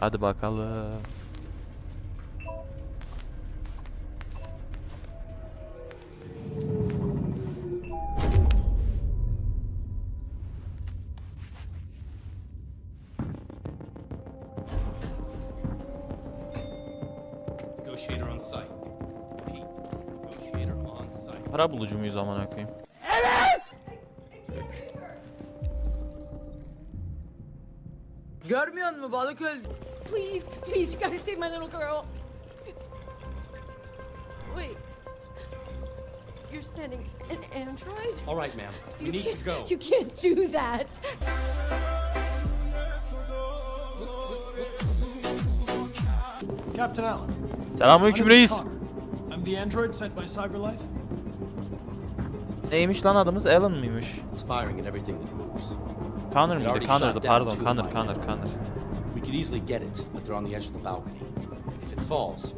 Hadi bakalım. Para bulucu muyuz amına koyayım? Görmüyor musun balık öldü. Please, please, you gotta save my little girl. Wait. You're sending an android? All right, ma'am. We You need to go. You can't do that. Captain Allen. Selamünaleyküm reis. I'm the android sent by CyberLife. Neymiş lan adımız? Alan mıymış? It's firing at everything that moves. Connor It mıydı? already Connor'dı pardon. Connor, Connor. Connor. We could easily get it, but they're on the edge of the balcony. If it falls,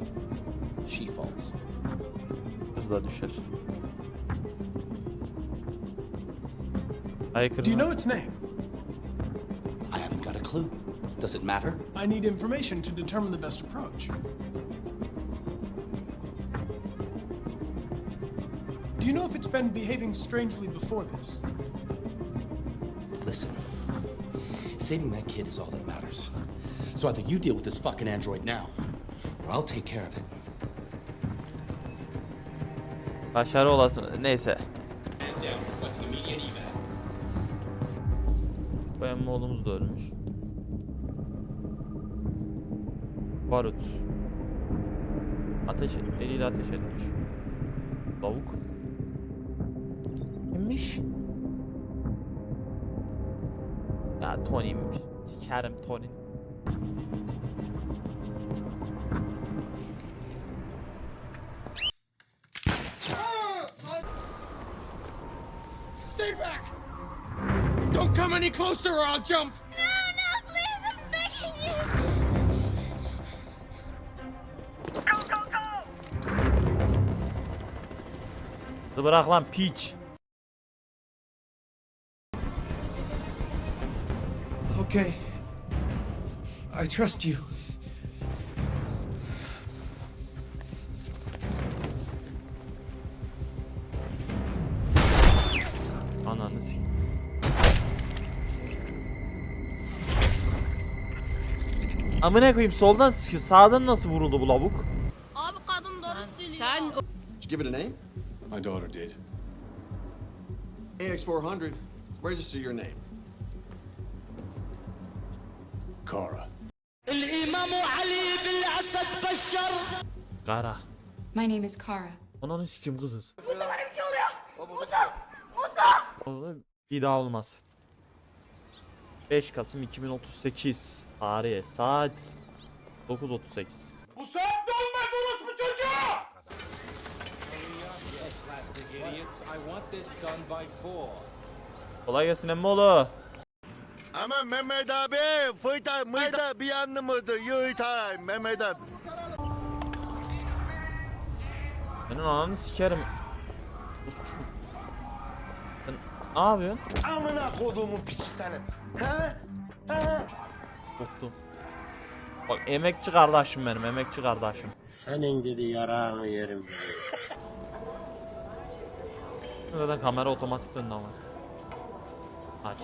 she falls. Kız da düşer. Aykırı. Do you know its name? I haven't got a clue. Does it matter? I need information to determine the best approach. İt's been behaving strangely before this? Listen, saving that kid is all that matters. So either you deal with this fucking android now, or I'll take care of it. Başarı olasın. Neyse. Emmi oğlumuz da ölmüş. Barut. Ateş eliyle ateş etmiş. Lavuk. Kimmiş? Ya Tony'miş. Sikerim Tony. Stay back! Don't come any closer or I'll jump! No, no, please, I'm begging you. Hadi bırak lan piç. Okay. I trust you. Ananı. Amına koyayım soldan sıkıyor. Sağdan nasıl vuruldu bu lavuk? Abi kadın doğru söylüyor. Sen Did you give it a name? My daughter did. AX400. Register your name. Kara. Kara. My name is Kara. Ananı sikim kızız. Oğlum, Bir daha olmaz. 5 Kasım 2038 tarihi saat 9.38 Bu saat dolmaz orospu çocuğu! Kolay gelsin emmoğlu. Ama Mehmet abi, fıyta mıyda bir yandı mıydı? Yıyta Mehmet abi. Senin ananı sikerim. Kusmuş. Sen ne yapıyorsun? Amına koduğumun piçi senin. He? He? Korktum. Bak emekçi kardeşim benim emekçi kardeşim. Senin dedi yarağını yerim. Zaten kamera otomatik döndü ama. Aç.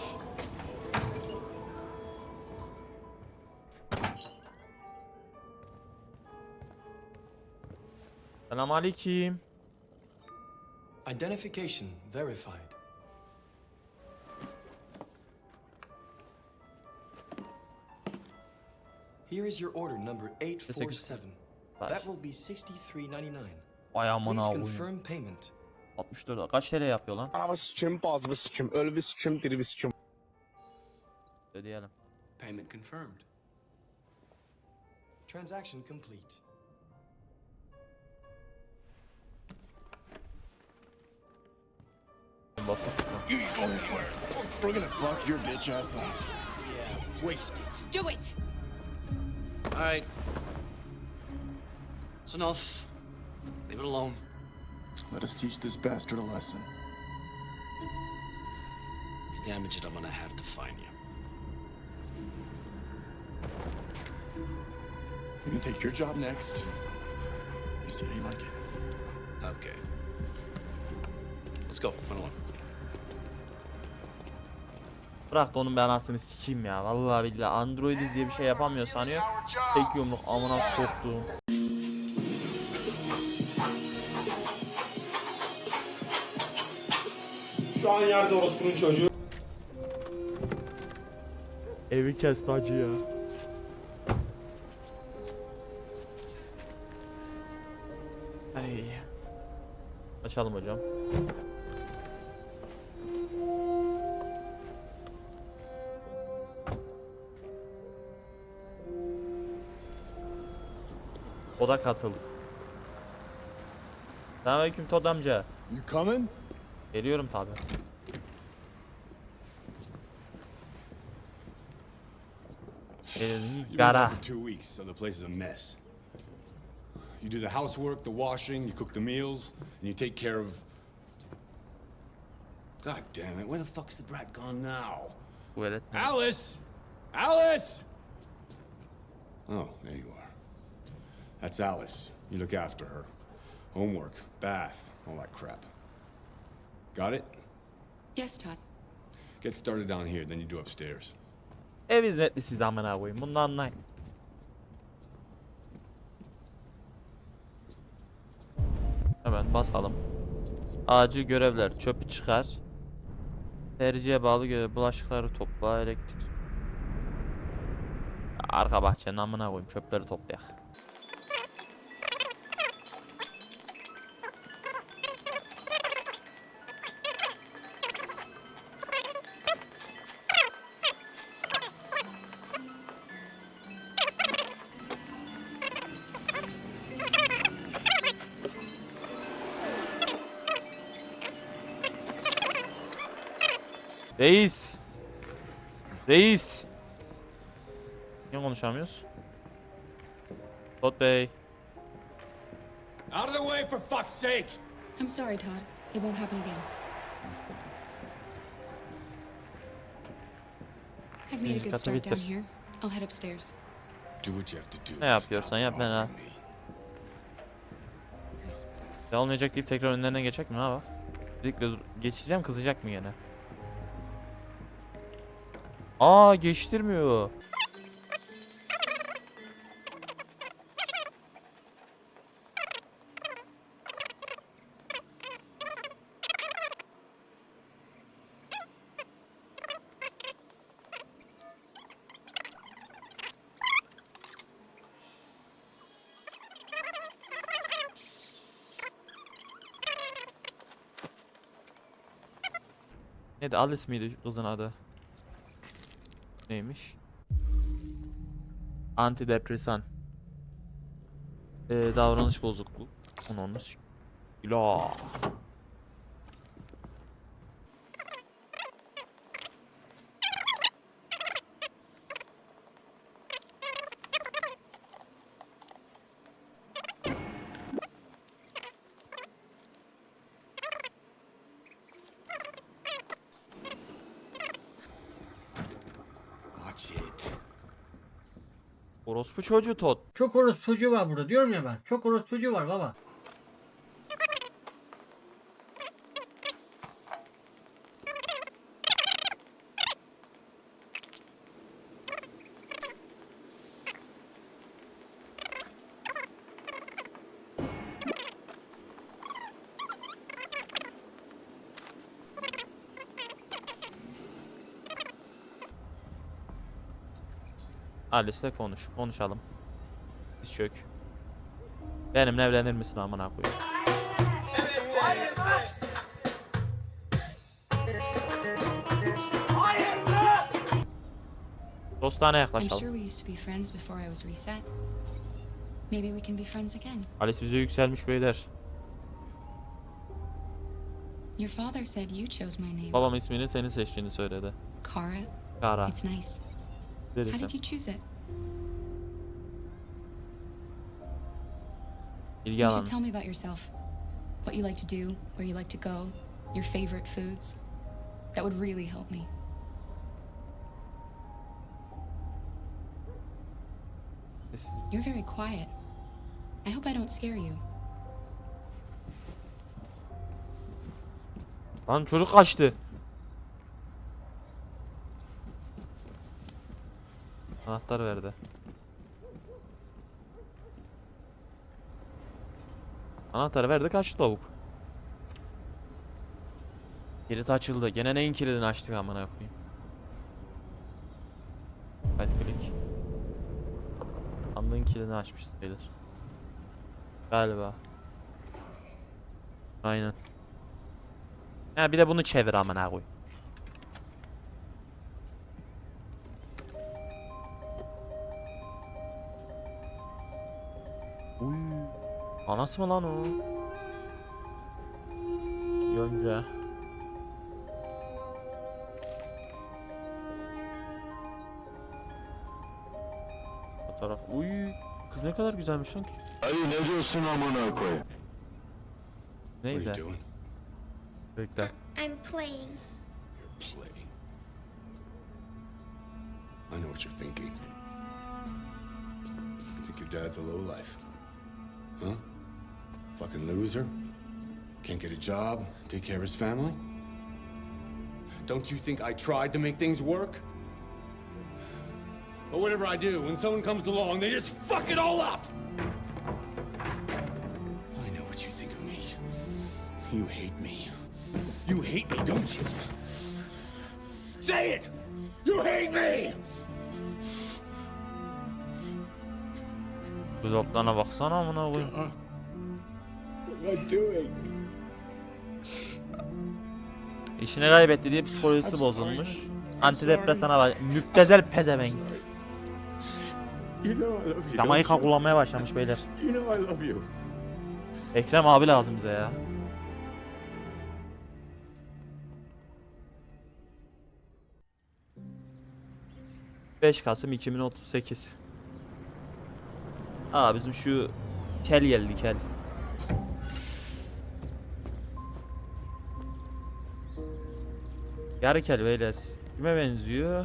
Selamünaleyküm. Identification verified. Here is your order number 847. Ver. That will be 63.99. Ay amına Please confirm payment. 64 lira. Kaç TL yapıyor lan? Anamı sikim, bazımı sikim, ölümü sikim, dirimi sikim. Ödeyelim. Payment confirmed. Transaction complete. Basın. We're gonna fuck your bitch ass up. Yeah, waste it. Do it. All right. That's enough. Leave it alone. Let us teach this bastard a lesson. You damage it, I'm gonna have to find you. You can take your job next. You see how you like it. Okay. Let's go. Run along. Bırak da onun ben aslında sikeyim ya. Vallahi billahi Android diye bir şey yapamıyor sanıyor. Tek yumruk amına soktuğum. Şu an yerde orospunun çocuğu. Evi kesti acı ya. Ay. Açalım hocam. O da katıldı. Selamünaleyküm Todd amca. You coming? Geliyorum tabi. Gara. Two weeks, so the place is a mess. You do the housework, the washing, you cook the meals, and you take care of. God damn it! Where the fuck's the brat gone now? Alice, Alice. Oh, there you are. That's Alice. You look after her. Homework, bath, all that crap. Got it? Yes, Todd. Get started down here, then you do upstairs. Ev hizmetli siz amına koyayım. Bunu anlayın. Hemen basalım. Acil görevler. Çöpü çıkar. Tercihe bağlı görev. Bulaşıkları topla. Elektrik. Arka bahçenin amına koyayım. Çöpleri toplayak. Reis. Reis. Niye konuşamıyoruz? Todd Bey. Out of the way, for fuck's sake! I'm sorry, Todd. It won't happen again. I've made a good start down here. I'll head upstairs. Do what you have to do. Ne yapıyorsan yap, ben ha. olmayacak deyip tekrar önlerine geçecek mi ha bak. Dur- geçeceğim kızacak mı gene? Aa geçtirmiyor. Neydi Alice miydi kızın adı? Neymiş? Antidepresan. Ee, davranış bozukluğu. Onu onu s- Orospu çocuğu Todd. Çok orospucu var burada diyorum ya ben. Çok orospucu var baba. Alice'le konuş. Konuşalım. Biz çök. Benimle evlenir misin amına koyayım? Dostane yaklaşalım. Alice bize yükselmiş beyler. Your father said you chose my name. Babam ismini senin seçtiğini söyledi. Kara. Kara. It's nice. How did you choose it? You should tell me about yourself. What you like to do, where you like to go, your favorite foods. That would really help me. You're very quiet. I hope I don't scare you. Lan çocuk kaçtı. Anahtar verdi. Anahtarı verdi kaçtı lavuk. Kilit açıldı. Gene neyin kilidini açtık amına koyayım. Hadi klik. Sandığın kilidini açmışız beyler. Galiba. Aynen. Ha bir de bunu çevir amına koy. Anası mı lan o? Yonca. Fotoğraf. Uy. Kız ne kadar güzelmiş lan. Ali ne diyorsun amına koyayım? What are you Neydi? doing? Bekle. I'm playing. You're playing. I know what you're thinking. You think your dad's a lowlife? Huh? Fucking loser? Can't get a job, take care of his family? Don't you think I tried to make things work? But whatever I do, when someone comes along, they just fuck it all up! I know what you think of me. You hate me. You hate me, don't you? Say it! You hate me! Bu doktoruna baksana amına koyayım. I doing? İşini kaybetti diye psikolojisi bozulmuş. Antidepresana bak. Müptezel pezevenk. You know I love you. Jamaika don't you? kullanmaya başlamış beyler. You know I love you. Ekrem abi lazım bize ya. ...5 Kasım 2038. Aa bizim şu... ...kel geldi kel. Yarı kel beyler. Kime benziyor?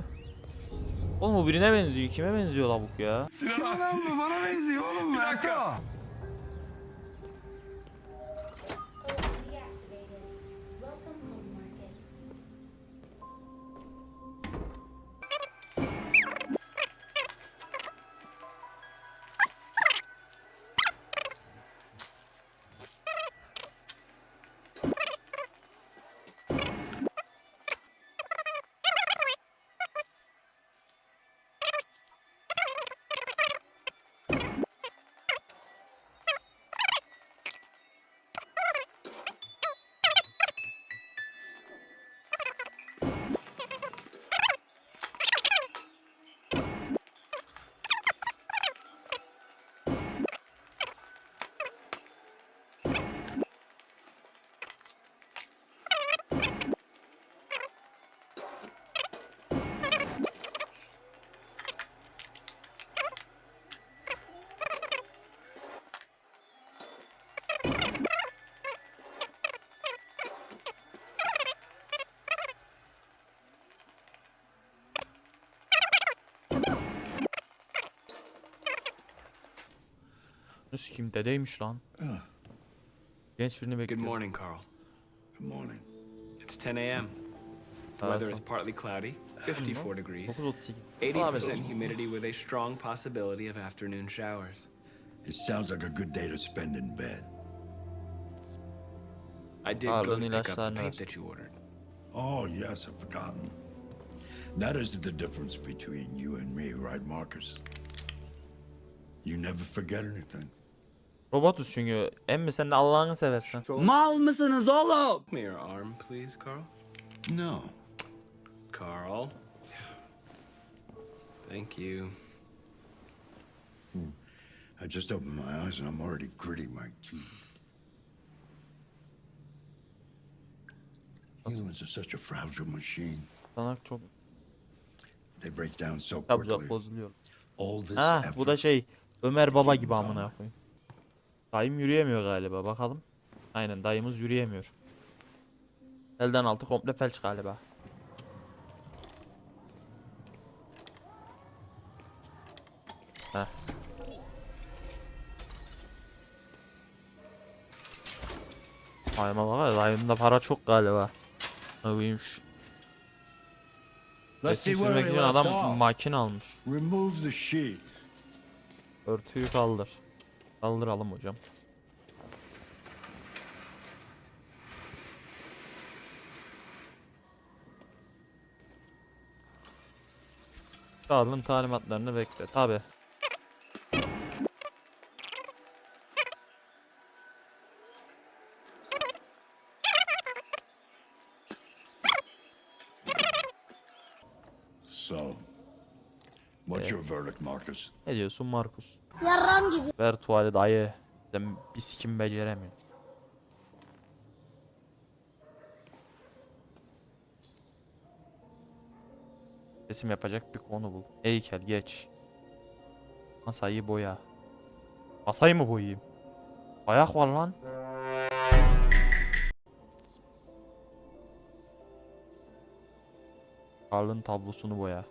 Oğlum bu birine benziyor. Kime benziyor lavuk ya? Deactivated. Nasıl kim dedeymiş lan. Ah. Genç birini Good bekliyor. morning, Carl. Good morning. It's 10 a.m. The weather is partly cloudy, 54 degrees, 9.38. 80% humidity with a strong possibility of afternoon showers. It sounds like a good day to spend in bed. I did Carl, go to any pick up the line paint that you ordered. Oh, yes, I've forgotten. That is the difference between you and me, right, Marcus? You never forget anything. Robotuz çünkü. Emmi sen de Allah'ını seversen. Mal mısınız oğlum? Give me your arm, please, Carl. No. Carl. Thank you. I just opened my eyes and I'm already gritting my teeth. Humans are such a fragile machine. Sana çok They break down so quickly. bozuluyor. All this Ha bu da şey Ömer Baba gibi amına koyayım. Dayım yürüyemiyor galiba bakalım. Aynen dayımız yürüyemiyor. Elden altı komple felç galiba. Heh. Dayıma bak dayımda para çok galiba. Ne buymuş. Let's see Resim için left adam makine almış. Örtüyü kaldır. Kaldıralım hocam. Kralın talimatlarını bekle. Tabi. So, what's your verdict, Marcus? Ne diyorsun Markus? Yarram gibi. Ver tuvali dayı. Sen bir sikim beceremiyor. Resim yapacak bir konu bul. Heykel geç. Masayı boya. Masayı mı boyayayım? Ayak var lan. Karl'ın tablosunu boya.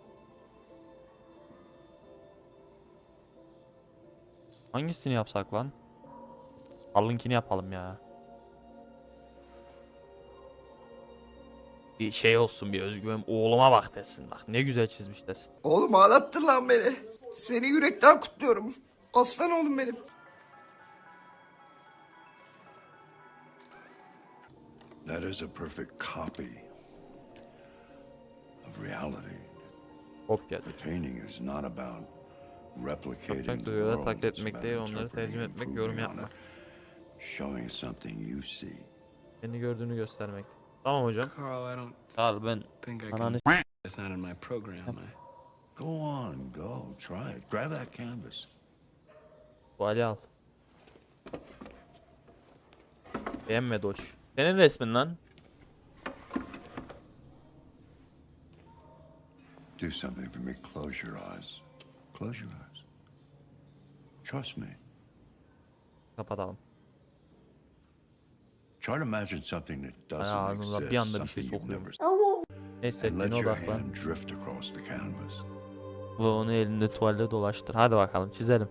Hangisini yapsak lan? Karl'ınkini yapalım ya. Bir şey olsun bir özgüven. Oğluma bak desin bak. Ne güzel çizmiş desin. Oğlum ağlattın lan beni. Seni yürekten kutluyorum. Aslan oğlum benim. That is a perfect copy of reality. Kopya. The painting is not about world. taklit etmek değil, onları tercüme etmek, yorum yapmak. it, Showing something you see. Kendi gördüğünü göstermek. Tamam hocam. Carl, I don't Karl ben ananı. It's not in my program. I... Go on, go, try it. Grab that canvas. tuvali al. Beğenme Doç. Senin resmin lan. Do something for me. Close your eyes. Close your eyes. Trust me. Kapatalım. Try to imagine something that Ay, doesn't ağzımıza exist. bir anda bir şey something you've sokuyormuş. never Ne And let hissettiğine your odaklan. hand drift across the canvas. Ve onu elinde tuvalle dolaştır. Hadi bakalım çizelim.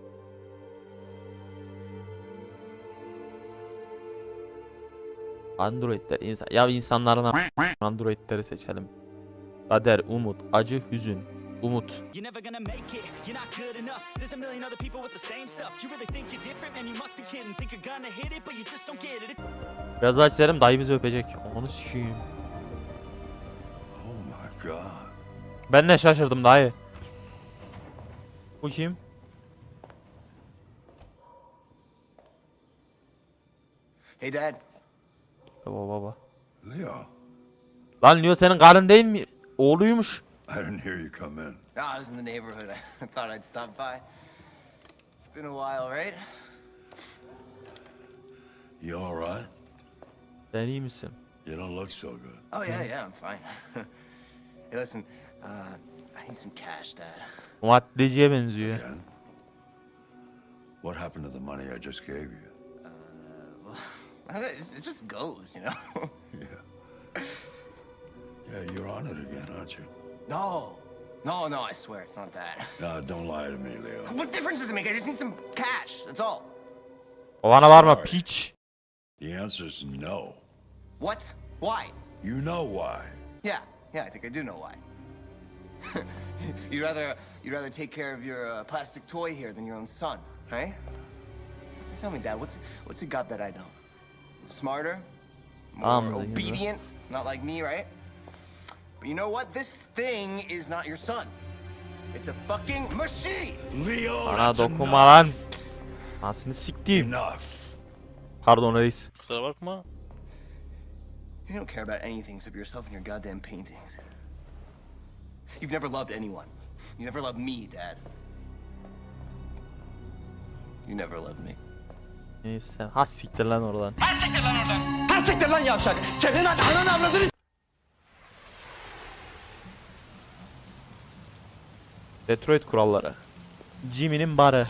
Androidler insan ya insanların a- Androidleri seçelim. Kader, umut, acı, hüzün. Umut. You're never gonna make it, you're not good enough. There's a million other people with the same stuff. You really think you're different, man? You must be kidding. Think you're gonna hit it, but you just don't get it. It's Biraz daha çizelim dayı bizi öpecek. Onu sikeyim. Oh my god. Ben de şaşırdım dayı. Bu kim? Hey, Dad. Baba baba. Leo, Lan Leo senin karın değil mi? Oğluymuş. I didn't hear you come in. Oh, I was in the neighborhood. I thought I'd stop by. It's been a while, right? You all right? Sen iyi misin? You don't look so good. Oh, yeah, yeah, I'm fine. hey, listen, uh, I need some cash, Dad. Maddeciye benziyor. Again? What happened to the money I just gave you? Uh, well, it just goes, you know? Yeah. Yeah, you're on it again, aren't you? No, no, no, I swear it's not that. No, don't lie to me, Leo. What difference does it make? I just need some cash, that's all. Babana var mı Sorry. piç? The answer is no. What? Why? You know why. Yeah, yeah, I think I do know why. you'd rather you'd rather take care of your uh, plastic toy here than your own son, right? Tell me, Dad, what's what's he got that I don't? Smarter, more Um, obedient, not like me, right? But you know what? This thing is not your son. It's a fucking machine. Leo, Bana dokunma lan. Anasını siktiğim. Enough. Pardon reis. Kusura bakma. You don't care about anything except yourself and your goddamn paintings. You've never loved anyone. You never loved me, Dad. You never loved me. Neyse has siktir lan oradan. Ha siktir lan yavşak! Senin ananı avradını Detroit kuralları. Jimmy'nin barı.